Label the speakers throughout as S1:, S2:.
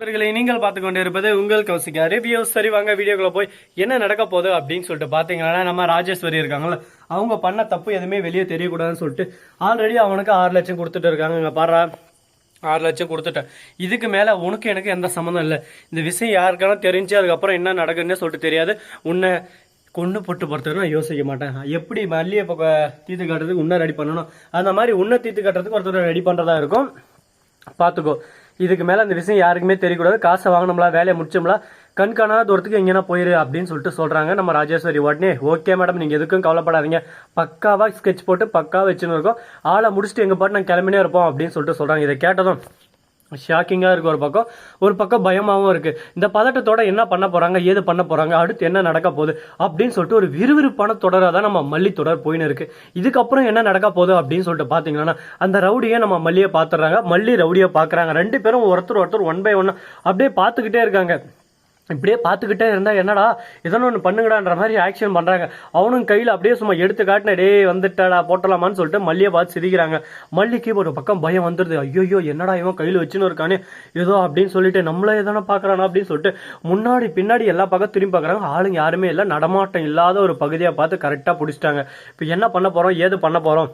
S1: நண்பர்களை நீங்கள் பார்த்து கொண்டு இருப்பது உங்கள் கௌசிகா. ரிவ்யூ சரி வாங்க வீடியோக்குள்ள போய் என்ன நடக்க போகுது அப்படின்னு சொல்லிட்டு பார்த்தீங்கன்னா நம்ம ராஜேஸ்வரி இருக்காங்களா அவங்க பண்ண தப்பு எதுவுமே வெளியே தெரியக்கூடாதுன்னு சொல்லிட்டு ஆல்ரெடி அவனுக்கு ஆறு லட்சம் கொடுத்துட்டு இருக்காங்க இங்கே பாரு ஆறு லட்சம் கொடுத்துட்டேன். இதுக்கு மேலே உனக்கு எனக்கு எந்த சம்மந்தம் இல்லை. இந்த விஷயம் யாருக்கான தெரிஞ்சு அதுக்கப்புறம் என்ன நடக்குதுன்னு சொல்லிட்டு தெரியாது. உன்னை கொண்டு போட்டு பொறுத்தவரை நான் யோசிக்க மாட்டேன். எப்படி மல்லியை இப்போ தீர்த்து கட்டுறதுக்கு உன்னை ரெடி பண்ணணும்? அந்த மாதிரி உன்னை தீர்த்து கட்டுறதுக்கு ஒருத்தர் ரெடி பண்ணுறதா இருக்கும். பார்த்துக்கோ. இதுக்கு மேலே அந்த விஷயம் யாருக்குமே தெரியக்கூடாது. காசை வாங்கினோம்ல வேலையை முடிச்சோம்ல கண்காணாத தூரத்துக்கு எங்கேனா போயிரு அப்படின்னு சொல்லிட்டு சொல்கிறாங்க நம்ம ராஜேஸ்வரி உடனே ஓகே மேடம் நீங்கள் எதுக்கும் கவலைப்படாதீங்க. பக்காவாக ஸ்கெட்ச் போட்டு பக்காவாக வச்சுன்னு இருக்கோம். ஆளை முடிச்சுட்டு எங்கள் பாட்டு நாங்கள் கிளம்பினே இருப்போம் அப்படின்னு சொல்லிட்டு சொல்கிறாங்க இதை கேட்டதும் ஷாக்கிங்காக இருக்குது ஒரு பக்கம். ஒரு பக்கம் பயமாகவும் இருக்குது இந்த பதட்டத்தோட என்ன பண்ண போகிறாங்க ஏது பண்ண போகிறாங்க அடுத்து என்ன நடக்க போகுது அப்படின்னு சொல்லிட்டு ஒரு விறுவிறுப்பான தொடராக தான் நம்ம மல்லி தொடர் போயின்னு இருக்கு. இதுக்கப்புறம் என்ன நடக்க போகுது அப்படின்னு சொல்லிட்டு பார்த்தீங்கன்னா அந்த ரவுடியை நம்ம மல்லியை பார்த்துடுறாங்க மல்லி ரவுடியை பார்க்குறாங்க ரெண்டு பேரும் ஒருத்தர் ஒருத்தர் ஒன் பை ஒன் அப்படியே பார்த்துக்கிட்டே இருக்காங்க. இப்படியே பார்த்துக்கிட்டே இருந்தால் என்னடா? இதெல்லாம் ஒன்று பண்ணுங்கடான்ற மாதிரி ஆக்ஷன் பண்ணுறாங்க அவனும் கையில் அப்படியே சும்மா எடுத்து காட்டின டே வந்துட்டாடா போட்டலாமான்னு சொல்லிட்டு மல்லியை பார்த்து சிரிக்கிறாங்க. மல்லிக்கு ஒரு பக்கம் பயம் வந்துடுது ஐயோ என்னடா இவன் கையில் வச்சுன்னு இருக்கானே? ஏதோ அப்படின்னு சொல்லிட்டு நம்மளே எதனா பார்க்கறானா? அப்படின்னு சொல்லிட்டு முன்னாடி பின்னாடி எல்லா பக்கம் திரும்பி பார்க்குறாங்க. ஆளுங்க யாருமே இல்லை. நடமாட்டம் இல்லாத ஒரு பகுதியை பார்த்து கரெக்டாக பிடிச்சிட்டாங்க. இப்போ என்ன பண்ண போகிறோம் ஏது பண்ண போகிறோம்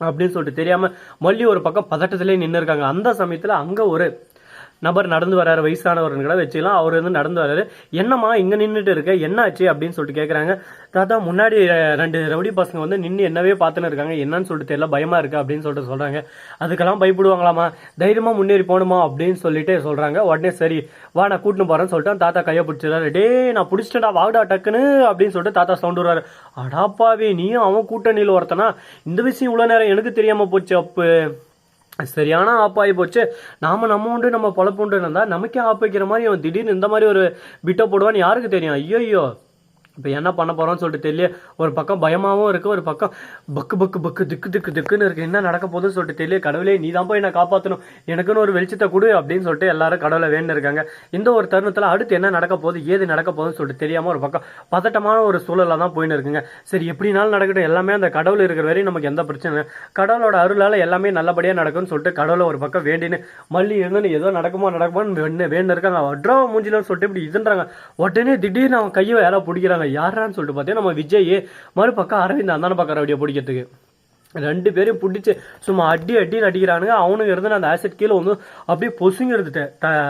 S1: அப்படின்னு சொல்லிட்டு தெரியாமல் மல்லி ஒரு பக்கம் பதட்டத்திலே நின்று இருக்காங்க அந்த சமயத்தில் அங்கே ஒரு நபர் நடந்து வராரு வயசானவர்கள் கூட வச்சுக்கலாம் அவர் வந்து நடந்து வராரு. என்னம்மா இங்கே நின்றுட்டு இருக்க? என்னாச்சு? அப்படின்னு சொல்லிட்டு கேட்குறாங்க தாத்தா முன்னாடி ரெண்டு ரவுடி பசங்க வந்து நின்று என்னவே பார்த்துன்னு இருக்காங்க. என்னன்னு சொல்லிட்டு தெரியல பயமா இருக்கு அப்படின்னு சொல்லிட்டு சொல்கிறாங்க அதுக்கெல்லாம் பயப்படுவாங்களாமா தைரியமாக முன்னேறி போகணுமா? அப்படின்னு சொல்லிட்டு சொல்கிறாங்க உடனே சரி வா நான் கூட்டின்னு போகிறேன்னு சொல்லிட்டு தாத்தா கையை பிடிச்சிடாரு டே நான் பிடிச்சிட்டா வாடா டக்குன்னு அப்படின்னு சொல்லிட்டு தாத்தா சவுண்ட் விடுறாரு. அடாப்பாவே நீயும் அவன் கூட்டணியில் ஒருத்தனா? இந்த விஷயம் இவ்வளோ நேரம் எனக்கு தெரியாமல் போச்சு அப்பு. சரியான ஆப்பாகி போச்சு. நாம நம்ம உண்டு நம்ம பொழப்பு இருந்தால் இருந்தா நமக்கே ஆப் வைக்கிற மாதிரி அவன் திடீர்னு இந்த மாதிரி ஒரு பிட்டை போடுவான்னு யாருக்கு தெரியும்? ஐயோ இப்போ என்ன பண்ண போகிறோம்னு சொல்லிட்டு தெரியல ஒரு பக்கம் பயமாகவும் இருக்குது ஒரு பக்கம் பக்கு பக்கு பக்கு திக்கு திக்கு திக்குன்னு இருக்குது என்ன நடக்க போகுதுன்னு சொல்லிட்டு தெரியல கடவுளே நீ தான் போய் என்ன காப்பாற்றணும் எனக்குன்னு ஒரு வெளிச்சத்தை கொடு அப்படின்னு சொல்லிட்டு எல்லாரும் கடவுளை வேண்டு இருக்காங்க. இந்த ஒரு தருணத்தில் அடுத்து என்ன நடக்க போகுது ஏது நடக்க போகுதுன்னு சொல்லிட்டு தெரியாமல் ஒரு பக்கம் பதட்டமான ஒரு சூழலாக தான் போயின்னு இருக்குங்க. சரி எப்படினாலும் நடக்கட்டும். எல்லாமே அந்த கடவுள் இருக்கிற வரையும் நமக்கு எந்த பிரச்சனை இல்லை. கடவுளோட அருளால் எல்லாமே நல்லபடியாக நடக்கும்னு சொல்லிட்டு கடவுளை ஒரு பக்கம் வேண்டின்னு மல்லி இருந்துன்னு ஏதோ நடக்குமோ நடக்குமோன்னு வேண்டு இருக்காங்க. அட்ரா மூஞ்சிலன்னு சொல்லிட்டு இப்படி இதுன்றாங்க உடனே திடீர்னு அவன் கையை வேலை பிடிக்கிறாங்க. யாரான்னு சொல்லிட்டு பார்த்தீங்கன்னா நம்ம விஜய் மறுபக்கம் அரவிந்த் அந்தான பக்கம் ரவுடியை பிடிக்கிறதுக்கு. ரெண்டு பேரும் பிடிச்சி சும்மா அடி அடி அடிக்கிறானுங்க. அவனுக்கு இருந்து அந்த ஆசிட் கீழே வந்து அப்படியே பொசுங்கிறது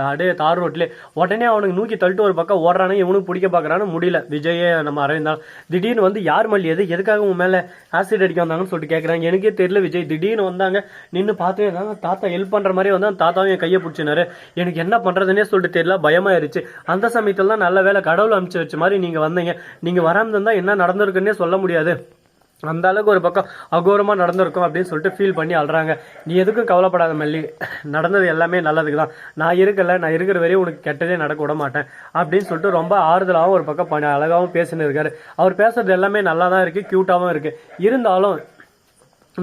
S1: அப்படியே தார் ரோட்லேயே உடனே அவனுக்கு நூக்கி தள்ளிட்டு ஒரு பக்கம் ஓடுறானுங்க. இவனுக்கு பிடிக்க பார்க்கறானு முடியல. விஜயே நம்ம அரவிந்தா திடீர்னு வந்து யார் மல்லி? எது எதுக்காக உன் மேலே ஆசிட் அடிக்க வந்தாங்கன்னு சொல்லிட்டு கேட்குறாங்க எனக்கே தெரியல விஜய். திடீர்னு வந்தாங்க. நின்று பார்த்து இருந்தாங்க தாத்தா ஹெல்ப் பண்ணுற மாதிரி வந்து அந்த தாத்தாவும் என் கையை பிடிச்சினாரு. எனக்கு என்ன பண்ணுறதுனே சொல்லிட்டு தெரியல. பயமாயிருச்சு. அந்த சமயத்தில் தான் நல்ல வேலை கடவுள் அனுப்பிச்சு வச்ச மாதிரி நீங்கள் வந்தீங்க. நீங்கள் வராமல் இருந்தால் என்ன நடந்திருக்குன்னே சொல்ல முடியாது. அந்த அளவுக்கு ஒரு பக்கம் அகோரமாக நடந்திருக்கும் அப்படின்னு சொல்லிட்டு ஃபீல் பண்ணி அழுறாங்க. நீ எதுக்கும் கவலைப்படாத மல்லி. நடந்தது எல்லாமே நல்லதுக்கு தான். நான் இருக்கல நான் இருக்கிற வரையும் உனக்கு கெட்டதே நடக்க விட மாட்டேன் அப்படின்னு சொல்லிட்டு ரொம்ப ஆறுதலாகவும் ஒரு பக்கம் பண்ண அழகாகவும் பேசின்னு இருக்காரு. அவர் பேசுறது எல்லாமே நல்லா தான் இருக்குது க்யூட்டாகவும் இருக்குது இருந்தாலும்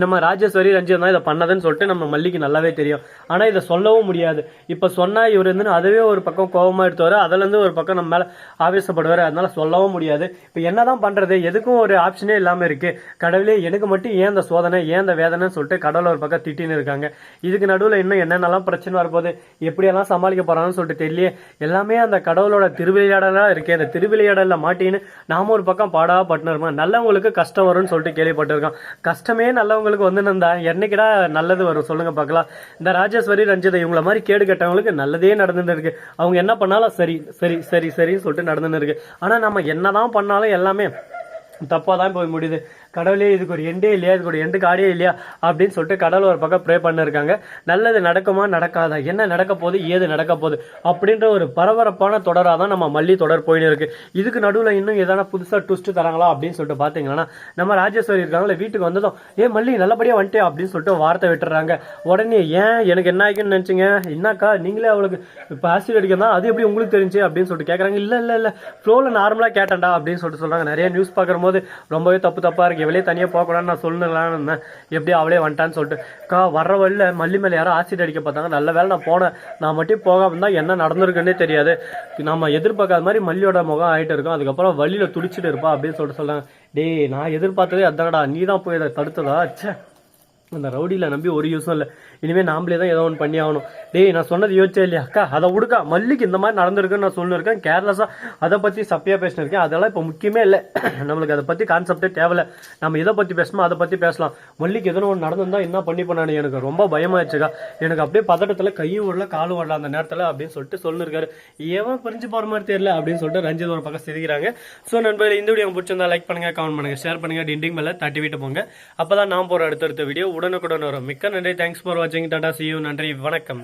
S1: நம்ம ராஜேஸ்வரி ரஞ்சித் தான் இதை பண்ணதுன்னு சொல்லிட்டு நம்ம மல்லிக்கு நல்லாவே தெரியும். ஆனால் இதை சொல்லவும் முடியாது. இப்போ சொன்னால் இவர் வந்து அதுவே ஒரு பக்கம் கோபமாக எடுத்துவார். அதுலேருந்து ஒரு பக்கம் நம்ம மேலே ஆவேசப்படுவார். அதனால சொல்லவும் முடியாது. இப்போ என்னதான் பண்ணுறது எதுக்கும் ஒரு ஆப்ஷனே இல்லாமல் இருக்குது கடவுளே எனக்கு மட்டும் ஏன் இந்த சோதனை ஏன் இந்த வேதனைன்னு சொல்லிட்டு கடவுள் ஒரு பக்கம் திட்டின்னு இருக்காங்க. இதுக்கு நடுவில் இன்னும் என்னென்னலாம் பிரச்சனை வரப்போகுது? எப்படியெல்லாம் சமாளிக்க போகிறாங்கன்னு சொல்லிட்டு தெரியலையே. எல்லாமே அந்த கடவுளோட திருவிளையாடலாக இருக்கே. அந்த திருவிளையாடலில் மாட்டின்னு நாம ஒரு பக்கம் பாடா பட்டினருமா நல்லவங்களுக்கு கஷ்டம் வரும்னு சொல்லிட்டு கேள்விப்பட்டிருக்கோம். கஷ்டமே அவங்களுக்கு வந்து இருந்தா என்னைக்கிடா நல்லது வரும் சொல்லுங்க பார்க்கலாம். இந்த ராஜேஸ்வரி ரஞ்சிதா இவங்கள மாதிரி கேடு கேட்டவங்களுக்கு நல்லதே நடந்துட்டு இருக்கு. அவங்க என்ன பண்ணாலும் சரி சரி சரி சரின்னு சொல்லிட்டு நடந்துட்டு இருக்கு. ஆனா நம்ம என்னதான் பண்ணாலும் எல்லாமே தப்பாக தான் போய் முடியுது. கடவுளே இதுக்கு ஒரு எண்டே இல்லையா? இதுக்கு ஒரு எண்டு காடே இல்லையா? அப்படின்னு சொல்லிட்டு கடவுள் ஒரு பக்கம் ப்ரே பண்ணிருக்காங்க. நல்லது நடக்குமா? நடக்காதா? என்ன நடக்க போகுது? ஏது நடக்க போகுது? அப்படின்ற ஒரு பரபரப்பான தொடராக தான் நம்ம மல்லி தொடர் போயின்னு இருக்கு. இதுக்கு நடுவில் இன்னும் எதனா புதுசாக ட்விஸ்ட் தராங்களா? அப்படின்னு சொல்லிட்டு பார்த்தீங்கன்னா நம்ம ராஜேஸ்வரி இருக்காங்களே வீட்டுக்கு வந்ததும் ஏ மல்லி நல்லபடியாக வந்துட்டே அப்படின்னு சொல்லிட்டு வார்த்தை விட்டுறாங்க. உடனே ஏன்? எனக்கு என்ன ஆகிக்குன்னு நினச்சிங்க? என்னக்கா நீங்களே அவளுக்கு இப்போ ஆசிட் அடிக்கிறதா? அது எப்படி உங்களுக்கு தெரிஞ்சு? அப்படின்னு சொல்லிட்டு கேட்குறாங்க இல்லை இல்லை இல்லை. ஃப்ளோவில் நார்மலாக கேட்டேன்டா அப்படின்னு சொல்லிட்டு சொல்கிறாங்க நிறைய நியூஸ் பார்க்குற போது ரொம்பவே தப்பு தப்பாக இருக்கு. வெளியே தனியாக போகக்கூடாதுன்னு நான் சொல்லுங்களான்னு இருந்தேன். எப்படி அவளே வந்துட்டான்னு சொல்லிட்டு. கா வர்ற வழியில் மல்லி மேலே யாரும் ஆசிட் அடிக்க பார்த்தாங்க. நல்ல வேலை நான் போனேன். நான் மட்டும் போகாம இருந்தால் என்ன நடந்திருக்குன்னே தெரியாது. நம்ம எதிர்பார்க்காத மாதிரி மல்லியோட முகம் ஆகிட்டு இருக்கும். அதுக்கப்புறம் வழியில் துடிச்சிட்டு இருப்பா அப்படின்னு சொல்லிட்டு சொல்கிறாங்க டேய் நான் எதிர்பார்த்ததே அதான்டா. நீ தான் போய் இதை தடுத்ததா? அச்சே அந்த ரவுடியில் நம்பி ஒரு யூஸும் இல்லை. இனிமேல் நாமளே தான் ஏதோ ஒன்று பண்ணி ஆகணும் டேய் நான் சொன்னது யோசிச்சே இல்லையா? அக்கா அதை விடுக்கா. மல்லிக்கு இந்த மாதிரி நடந்திருக்குன்னு நான் சொல்லியிருக்கேன் கேர்லெஸ்ஸாக அதை பற்றி சப்பையாக பேசினிருக்கேன். அதெல்லாம் இப்போ முக்கியமே இல்லை. நம்மளுக்கு அதை பற்றி கான்செப்டே தேவையில்ல. நம்ம எதை பற்றி பேசணுமோ அதை பற்றி பேசலாம். மல்லிக்கு எதனா ஒன்று நடந்திருந்தா என்ன பண்ணி பண்ணானு எனக்கு ரொம்ப பயமாயிடுச்சுக்கா எனக்கு அப்படியே பதட்டத்தில் கையும் விடல காலும் விடல அந்த நேரத்தில் அப்படின்னு சொல்லிட்டு சொல்லிருக்காரு. ஏன் பிரிஞ்சு போகிற மாதிரி தெரியல அப்படின்னு சொல்லிட்டு ரஞ்சித் ஒரு பக்கம் சிரிக்கிறாங்க. ஸோ நண்பர்கள் இந்த வீடியோ பிடிச்சிருந்தா லைக் பண்ணுங்க கமெண்ட் பண்ணுங்கள் ஷேர் பண்ணுங்க. டிண்டிங் மேலே தட்டி விட்டு போங்க. அப்போ தான் நான் போகிற அடுத்தடுத்த வீடியோ உடனுக்குடன் வரும். மிக்க நன்றி. தேங்க்ஸ் ஃபார் வாட்சிங் டாடா சி யூ நன்றி. வணக்கம்.